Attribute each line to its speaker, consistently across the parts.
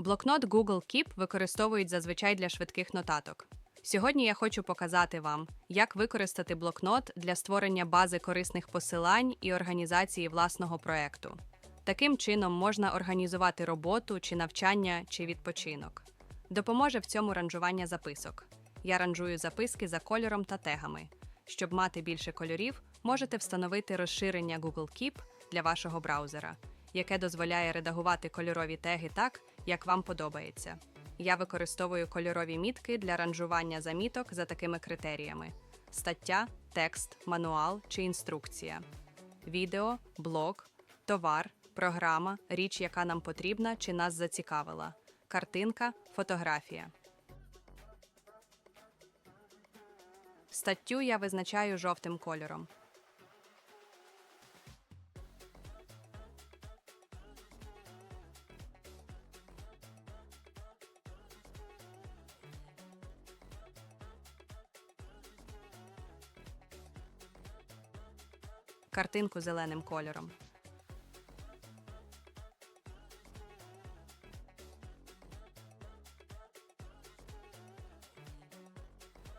Speaker 1: Блокнот Google Keep використовують зазвичай для швидких нотаток. Сьогодні я хочу показати вам, як використати блокнот для створення бази корисних посилань і організації власного проекту. Таким чином можна організувати роботу чи навчання чи відпочинок. Допоможе в цьому ранжування записок. Я ранжую записки за кольором та тегами. Щоб мати більше кольорів, можете встановити розширення Google Keep для вашого браузера, яке дозволяє редагувати кольорові теги так, як вам подобається. Я використовую кольорові мітки для ранжування заміток за такими критеріями: стаття, текст, мануал чи інструкція, відео, блог, товар, програма, річ, яка нам потрібна чи нас зацікавила, картинка, фотографія. Статтю я визначаю жовтим кольором. Картинку зеленим кольором.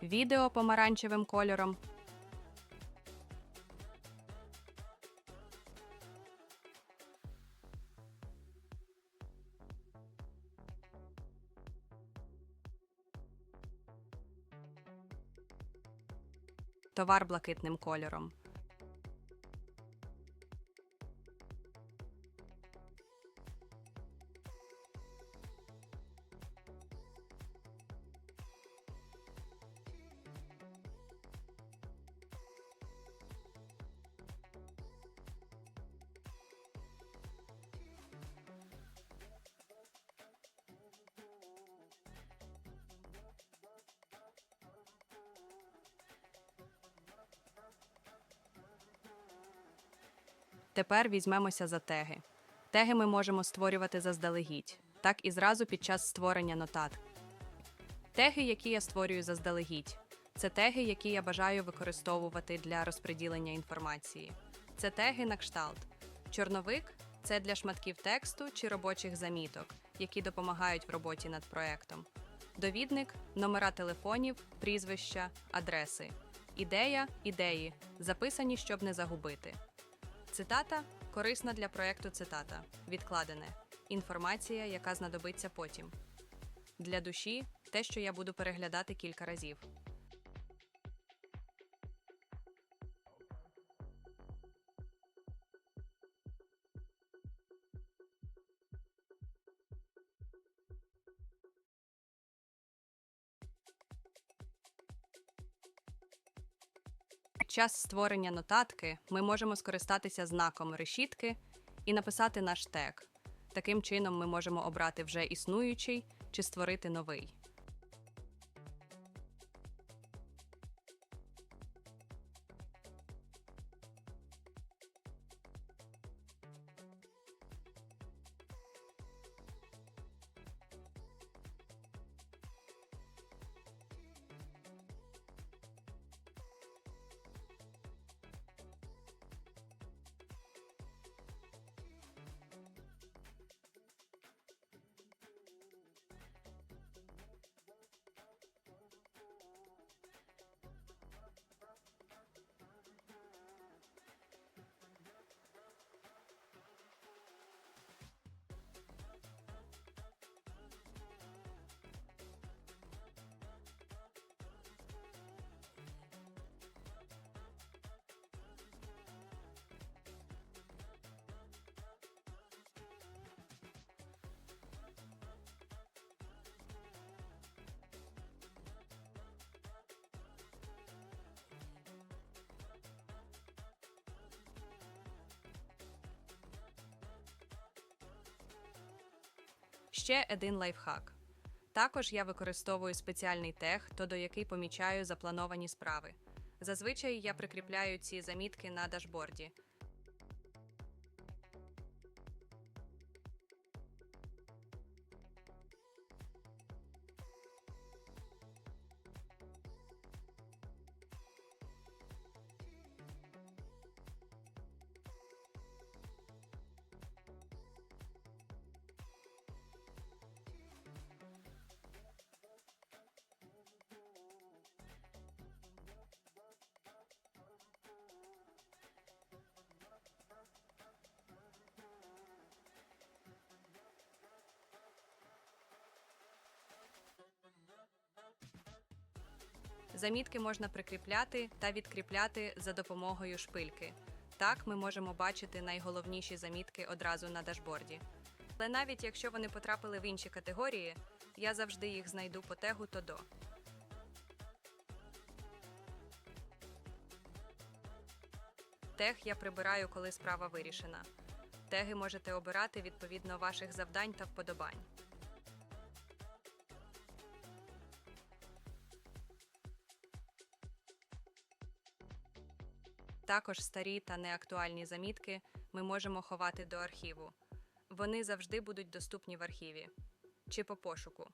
Speaker 1: Відео помаранчевим кольором. Товар блакитним кольором. Тепер візьмемося за теги. Теги ми можемо створювати заздалегідь, так і зразу під час створення нотат. Теги, які я створюю заздалегідь, це теги, які я бажаю використовувати для розподілення інформації. Це теги на кшталт. Чорновик це для шматків тексту чи робочих заміток, які допомагають в роботі над проектом. Довідник номера телефонів, прізвища, адреси. Ідея ідеї, записані, щоб не загубити. Цитата корисна для проєкту цитата. Відкладене. Інформація, яка знадобиться потім. Для душі те, що я буду переглядати кілька разів. Час створення нотатки ми можемо скористатися знаком решітки і написати наш тег. Таким чином ми можемо обрати вже існуючий чи створити новий. Ще один лайфхак. Також я використовую спеціальний тег, то до який помічаю заплановані справи. Зазвичай я прикріпляю ці замітки на дашборді. Замітки можна прикріпляти та відкріпляти за допомогою шпильки. Так ми можемо бачити найголовніші замітки одразу на дашборді. Але навіть якщо вони потрапили в інші категорії, я завжди їх знайду по тегу Тодо. Тег я прибираю, коли справа вирішена. Теги можете обирати відповідно ваших завдань та вподобань. Також старі та неактуальні замітки ми можемо ховати до архіву. Вони завжди будуть доступні в архіві чи по пошуку.